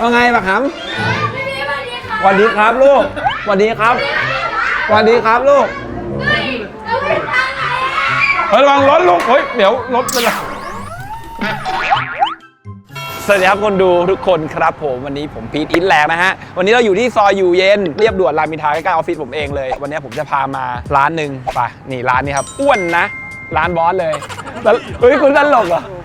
ว่าไงบักหพี่พี่สวัสดีค่ะำสวัสดีครับลูกสวัสดีครับสวัสดีครับลูกเฮ้ยเราไปทางไหนอะเฮ้ยระวังรถลูก เฮ้ย เดี๋ยวรถเป็นไรสวัสดีครับคนดูทุกคนครับผมวันนี้ผมพีทอินแลกนะฮะ วันนี้เราอยู่ที่ซอยอยู่เย็น เรียบด่วนรามอินทราใกล้ๆออฟฟิศผมเองเลย วันนี้ผมจะพามาร้านหนึ่งไปนี่ร้านนี้ครับ อ้วนนะ ร้านบอสเลยแล้วเฮ้ย คุณตลกเหรอถามแบบว่า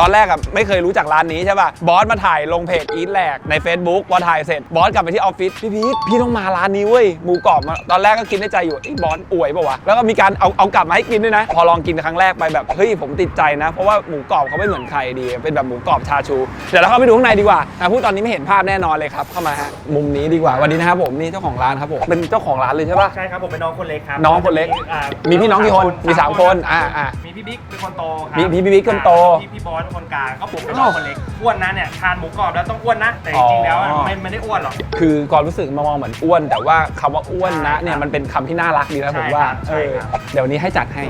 ตอนแรกอะไม่เคยรู้จักร้านนี้ใช่ป่ะบอสมาถ่ายลงเพจอีทแลกใน Facebook พอถ่ายเสร็จบอสกลับไปที่ออฟฟิศพี่พีทพี่ต้องมาร้านนี้เว้ยหมูกรอบมาตอนแรกก็คิดในใจอยู่ไอ้ยบอสอวยเปล่าวะแล้วก็มีการเอาเอากลับมาให้กินด้วยนะ พอลองกินครั้งแรกไปแบบเฮ้ยผมติดใจนะ เพราะว่าหมูกรอบเขาไม่เหมือนใครดี เป็นแบบหมูกรอบชาชู เดี๋ยวเราเข้าไปดูข้างในดีกว่าอะพูดตอนนี้ไม่เห็นภาพแน่นอนเลยครับเข้ามาฮะมุมนี้ดีกว่าวันนี้นะครับผมนี่เจ้าของร้านครับผมเป็นเจ้าของร้านเลยใช่ป่ะ ใช่ครับผมเป็นน้องคนเล็กครับน้องคนเล็ก อ่ามีพี่น้องกี่คนมีสามคนอ่าอ่ามีพี่บิ๊กเป็นคนโตครับมีพี่บิ๊กคนโตพี่พี่บอสเป็นคนกลางก็ผมเป็นน้องคนเล็กอ้วนนะเนี่ยทานหมูกรอบแล้วต้องอ้วนนะ แต่จริงๆแล้วอะอ๋อไม่ไม่ได้อ้วนหรอก คือความรู้สึกมามองเหมือนอ้วน แต่ว่าคำว่าอ้วนนะเนี่ยมันเป็นคำที่น่ารักดีนะผมว่าใช่ครับเออเดี๋ยวนี้ให้จัดให้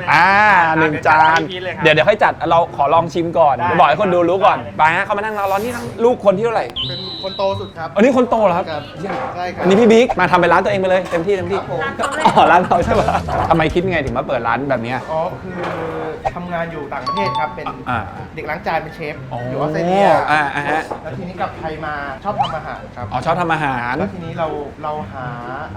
ไหมอ่าหนึ่งจานพี่พีชเลยครับเดี๋ยวเดี๋ยวค่อยจัดเราขอลองชิมก่อนได้บอกให้คนดูรู้ก่อนได้ไปฮะเขามานั่งรอร้อนนี่ทั้งลูกคนที่เท่าไหร่เป็นคนโตสุดครับอันนี้คนโตเหรอครับครับเยี่ยมใช่ครับอันนี้พี่บิ๊กมาทำเป็นร้านตัวเองไปเลยเต็มที่เต็มที่ครับผมอ๋อร้านเราใช่ปะทำไมคิดไงถึงมาเปิดร้านแบบเนี้ยอ๋อคือทำงานอยู่ต่างประเทศครับเป็นอ่าเด็กล้างจานเป็นเชฟอ๋ออยู่ออสเตรเลียอ่าอ่าฮะแล้วทีนี้กลับไทยมาชอบทำอาหารครับอ๋อชอบทำอาหารแล้วทีนี้เราเราหา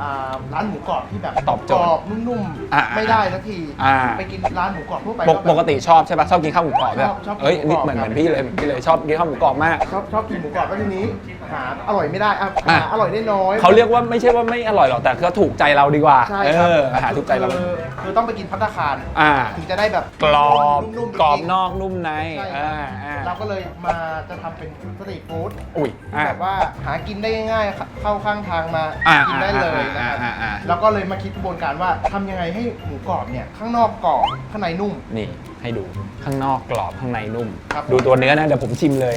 อ่าร้านหมูกรอบที่แบบตอบโจกทย์รอบนุ่มอ่าๆไม่ได้สักทีอ่าไปกินร้านหมูกรอบทั่วไป ปกแบบปกติชอบใช่ปะชอบกินข้าวหมูกรอบแบบชอบชอบกินเอ้ยหมูนี่กรอบเหมือนเหครัมือบนพี่เลยเหมือนพี่เลยชอบกินข้าวหมูกรอบมาก ชอบชอบกินหมูกรอบแล้วทีนี้ หาอร่อยไม่ได้อะอะหาอร่อยได้น้อย เขาเรียกว่าไม่ใช่ว่าไม่อร่อยหรอกแต่ก็ถูกใจเราดีกว่าใช่เอครับออาหารถูกใจเรา คือคือต้องไปกินพัตตาคารอ่า ถึงจะได้แบบกรอบนุ่มๆจงๆกรอบนอกนุ่มในใช่อ่าอ่าเราก็เลยมาจะทำเป็นสตรีทฟู้ดอุ้ยที่อ่า แบบว่าหากินได้ง่ายๆเข้าข้างทางมาอ่ากินได้เลยนะอ่าครับอ่าอ่า แล้วก็เลยมาคิดกระบวนการว่าทำยังไงให้หมูกรอบเนี่ยข้างนอกกรอบข้างในนุ่ม นี่ให้ดูข้างนอกกรอบข้างในนุ่ม ครับ ดูตัวเนื้อนะเดี๋ยวผมชิมเลย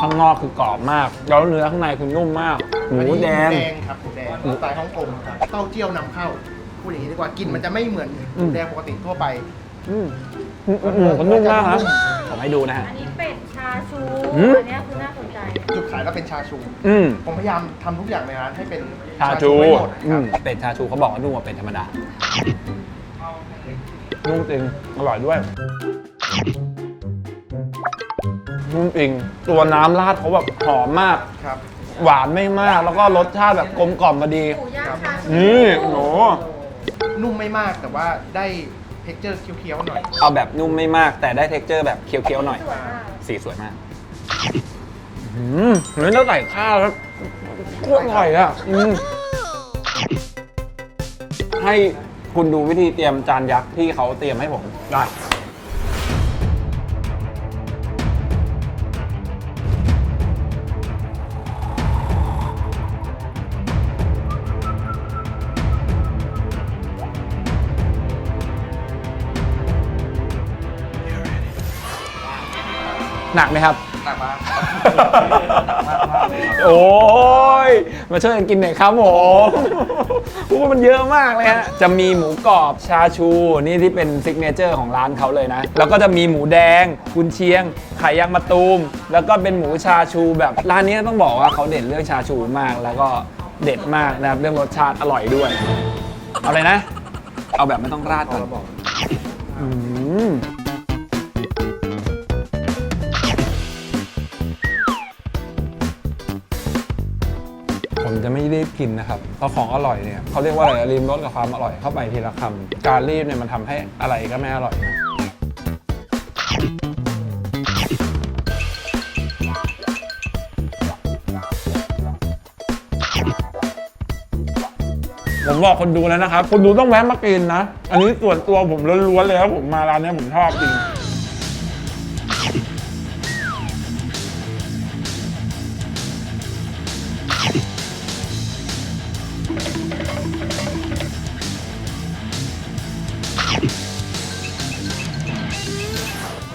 ข้างนอกคือกรอบมาก แล้วเนื้อข้างในคือนุ่มมาก หมูอันนี้แดง หมูแดงครับหมูแดงสไตล์ฮ่องกงครับเต้าเจี้ยวนำเข้าพูดอย่างนี้ดีกว่ากลิ่นมันจะไม่เหมือนหอืมูม แดงปกติทั่วไป อืมอืมอืมอืมมันนุ่มมากนะนุ่มผมให้ดูนะฮะ อันนี้เป็ดชาชูอืม อันเนี้ยคือน่าสนใจ จุดขายเราเป็นชาชู อืม ผมพยายามทำทุกอย่างในร้านให้เป็นชาชูให้หมดอืครับมเป็ดชาชูเขาบอกว่านุ่มกว่าเป็ดธรรมดา นุ่มจริง อร่อยด้วย นุ่มจริงตัวน้ำราดเขาแบบหอมมาก ครับ หวานไม่มาก แล้วก็รสชาติแบบกลมกล่อมพอดี หมูย่างชาชูนี่โอ้โหนุ่มไม่มากแต่ว่าได้เท็กเจอร์เคี้ยวๆหน่อย เอาแบบนุ่มไม่มากแต่ได้เท็กเจอร์แบบเคี้ยวๆหน่อย สวยมากสีสวยมากอืมเฮ้ยแล้วใส่ข้าวแล้วโคตรอร่อยอะอืมให้คุณดูวิธีเตรียมจานยักษ์ที่เขาเตรียมให้ผมได้ หนักไหมครับ หนักมากโอ้ย มาช่วยกันกินหน่อยครับผมพูดมันเยอะมากเลยฮะ จะมีหมูกรอบชาชู นี่ที่เป็นซิกเนเจอร์ของร้านเขาเลยนะ แล้วก็จะมีหมูแดง กุนเชียง ไข่ยางมะตูม แล้วก็เป็นหมูชาชูแบบร้านนี้ต้องบอกว่าเขาเด่นเรื่องชาชูมาก แล้วก็เด็ดมากนะครับ เรื่องรสชาติอร่อยด้วย เอาเลยนะ เอาแบบไม่ต้องราดก่อนอืม ผมจะไม่รีบกินนะครับเพราะของอร่อยเนี่ยเขาเรียกว่าอะไรริมรสกับความอร่อยเข้าไปทีละคำการรีบเนี่ยมันทำให้อะไรก็ไม่อร่อยนะผมบอกคนดูแล้วนะครับ คนดูต้องแวะมากินนะ อันนี้ส่วนตัวผมล้วนๆเลยครับผมมาร้านนี้ผมชอบจริง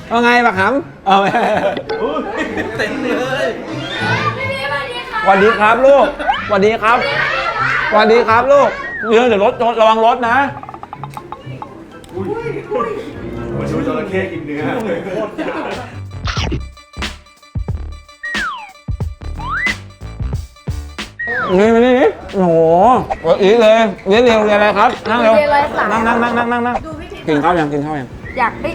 เอาไงบักหำเอาไหมเต็มเลยพี่พี่สวัสดีค่ะสวัสดีครับลูกสวัสดีครับสวัสดีครับลูกเดี๋ยวเดี๋ยวรถรถระวังรถนะมาชูจระเข้กินเนื้อโคตรยากนี่มานี่โอ้โหเอาอีกเลยเรียนเร็วเรียนอะไรครับ นั่งเร็วเรียนร้อยสามนั่งนั่งนั่งนั่งนั่งนั่งดูวิธีกินข้าวยังกินข้าวยัง อยากได้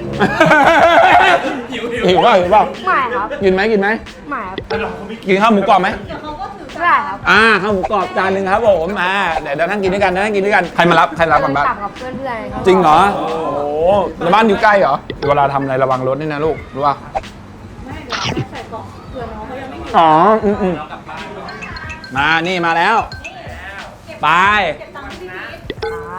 หิวหิวเปล่าหิวเปล่าไม่ครับกินไหมกินไหมไม่ครับกินข้าวหมูกรอบไหมได้ครับ อ่าข้าวหมูกรอบจานหนึ่งครับผมอ่าเดี๋ยวเดี๋ยวนั่งกินด้วยกันนั่งกินด้วยกันใครมารับใครรับกันบ้างกลับกับเพื่อนๆครับจริงเหรอโอ้โหแล้วบ้านอยู่ใกล้เหรอเวลาทำอะไรระวังรถนี่นะลูกรู้ป่ะอ๋ออืมอืมมานี่มาแล้ว ไป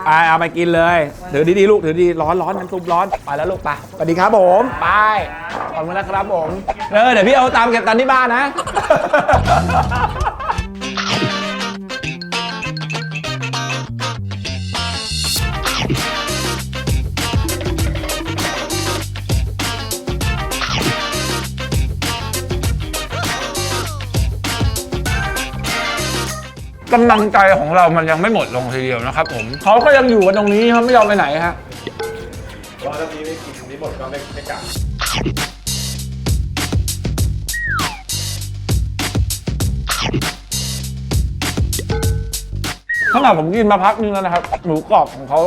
ไปเอาไปกินเลย ถือดีๆลูกถือดีร้อนร้อนน้ำซุปร้อนไปแล้วลูกไปสวัสดีครับผมไปขอบคุณนะครับผมเออเดี๋ยวพี่เอาตามเก็บตันที่บ้านนะ กำลังใจของเรามันยังไม่หมดลงทีเดียวนะครับผมเขาก็ยังอยู่กันตรงนี้ครับไม่ยอมไปไหนฮะว่าถ้านี้ไม่กินนี้หมดก็ไม่ไม่กลับขนาดผมกินมาพักนึงแล้วนะครับ หมูกรอบของเขา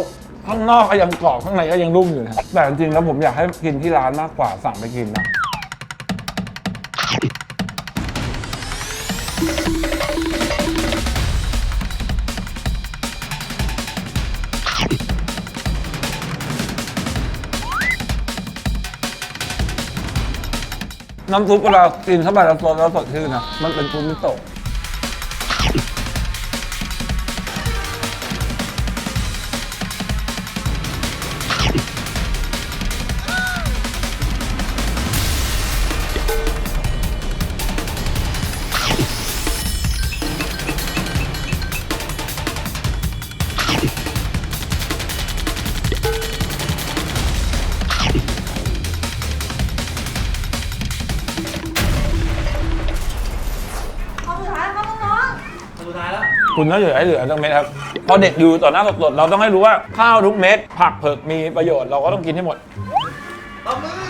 ข้างนอกก็ยังกรอบข้างในก็ยังรุ่มอยู่นะครับแต่จริงๆแล้วผมอยากให้กินที่ร้านมากกว่าสั่งไปกินนะ น้ำซุปเวลากินเข้าไปแล้วสดแล้วสดชื่นนะมันเป็นซูมิโตะ คุณก็เหลือให้เหลือทั้งเม็ดครับพอเด็กอยู่ต่อหน้าสดๆเราต้องให้รู้ว่าข้าวทุกเม็ดผักเผือกมีประโยชน์เราก็ต้องกินให้หมดหม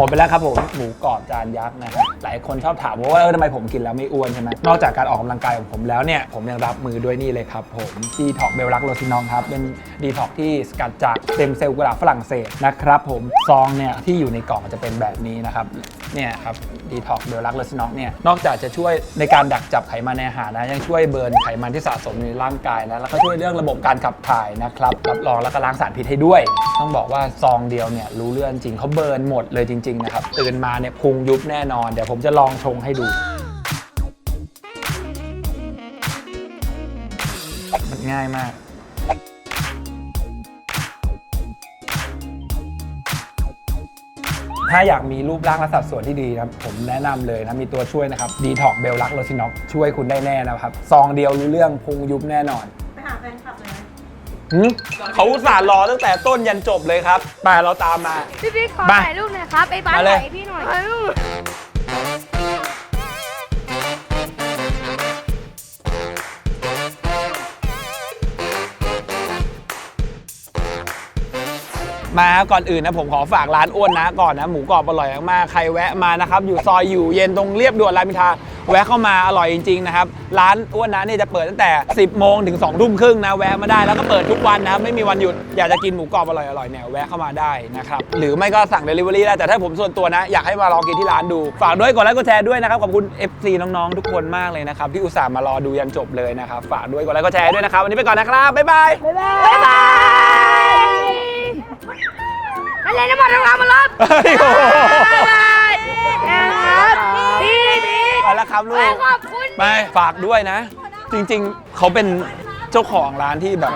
มดไปแล้วครับผมหมูกรอบจานยักษ์นะครับหลายคนชอบถามว่าเออทำไมผมกินแล้วไม่อ้วนใช่ไหมนอกจากการออกกำลังกายของผมแล้วเนี่ยผมยังรับมือด้วยนี่เลยครับผมดีท็อกเบลลักโรซินองครับเป็นดีท็อกที่สกัดจากเต็มเซลล์กุหลาบฝรั่งเศสนะครับผมซองเนี่ยที่อยู่ในกล่องจะเป็นแบบนี้นะครับ เนี่ยครับดีท็อกเบลลักโรซินองเนี่ยนอกจากจะช่วยในการดักจับไขมันในอาหารนะยังช่วยเบิร์นไขมันที่สะสมในร่างกายนะแล้วก็ช่วยเรื่องระบบการขับถ่ายนะครับรับรองแล้วก็ล้างสารพิษให้ด้วย ต้องบอกว่าซองเดียวเนี่ยรู้เรื่องจริงเขาเบิร์นหมดเลยจริงๆนะครับตื่นมาเนี่ยพุงยุบแน่นอน เดี๋ยวผมจะลองชงให้ดูมันง่ายมาก ถ้าอยากมีรูปร่างและสัดส่วนที่ดีนะครับผมแนะนำเลยนะมีตัวช่วยนะครับดีท็อกเบลลักโรซินอกช่วยคุณได้แน่นะครับซองเดียวรู้เรื่องพุงยุบแน่นอนไปหาแฟนคลับเลยหึเขาอุตส่าห์รอตั้งแต่ต้นยันจบเลยครับไปเราตามมา พี่พี่ขอมาถ่ายรูปหน่อยครับไอ้บ้านมาเลย ถ่ายพี่หน่อยถ่ายรูป มาครับก่อนอื่นนะผมขอฝากร้านอ้วนนะก่อนนะหมูกรอบอร่อยมากๆใครแวะมานะครับอยู่ซอยอยู่เย็นตรงเรียบด่วนรามอินทราแวะเข้ามาอร่อยจริงๆนะครับร้านอ้วนนะเนี่ยจะเปิดตั้งแต่ 10โมงถึง2ทุ่มครึ่งนะแวะมาได้แล้วก็เปิดทุกวันนะครับไม่มีวันหยุดอยากจะกินหมูกรอบอร่อยๆเนี่ยแวะเข้ามาได้นะครับหรือไม่ก็สั่ง Delivery ได้แต่ถ้าผมส่วนตัวนะ อยากให้มาลองกินที่ร้านดู ฝากด้วยกดไลค์กดแชร์ด้วยนะครับขอบคุณ FC น้องๆทุกคนมากเลยนะครับที่อุตส่าห์มารอดูยันจบเลยนะครับฝากด้วยกดไลค์กดแชร์ด้วยนะครับวันนี้ไปก่อนนะครับบ๊ายบายบ๊ายบายบ๊ายบาย นั่นเลยน้ำมันทำงานมารับเฮ้ยโอ้โหบ๊ายบายนะครับพี่พี่ไปแล้วครับลูก ขอบคุณไปฝากด้วยนะ จริงๆ เขาเป็นเจ้าของร้านที่แบบ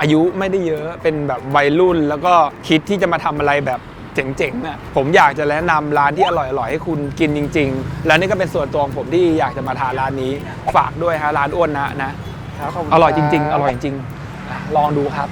อายุไม่ได้เยอะเป็นแบบวัยรุ่น แล้วก็คิดที่จะมาทำอะไรแบบเจ๋งๆน่ะผมอยากจะแนะนำร้านที่อร่อยๆ ให้คุณกินจริง ๆ แล้วนี่ก็เป็นส่วนตัวของผมที่อยากจะมาทานร้านนี้ ฝากด้วยฮะร้านอ้วนนะนะอร่อยจริง ๆ อร่อยจริงๆอะลองดูครับ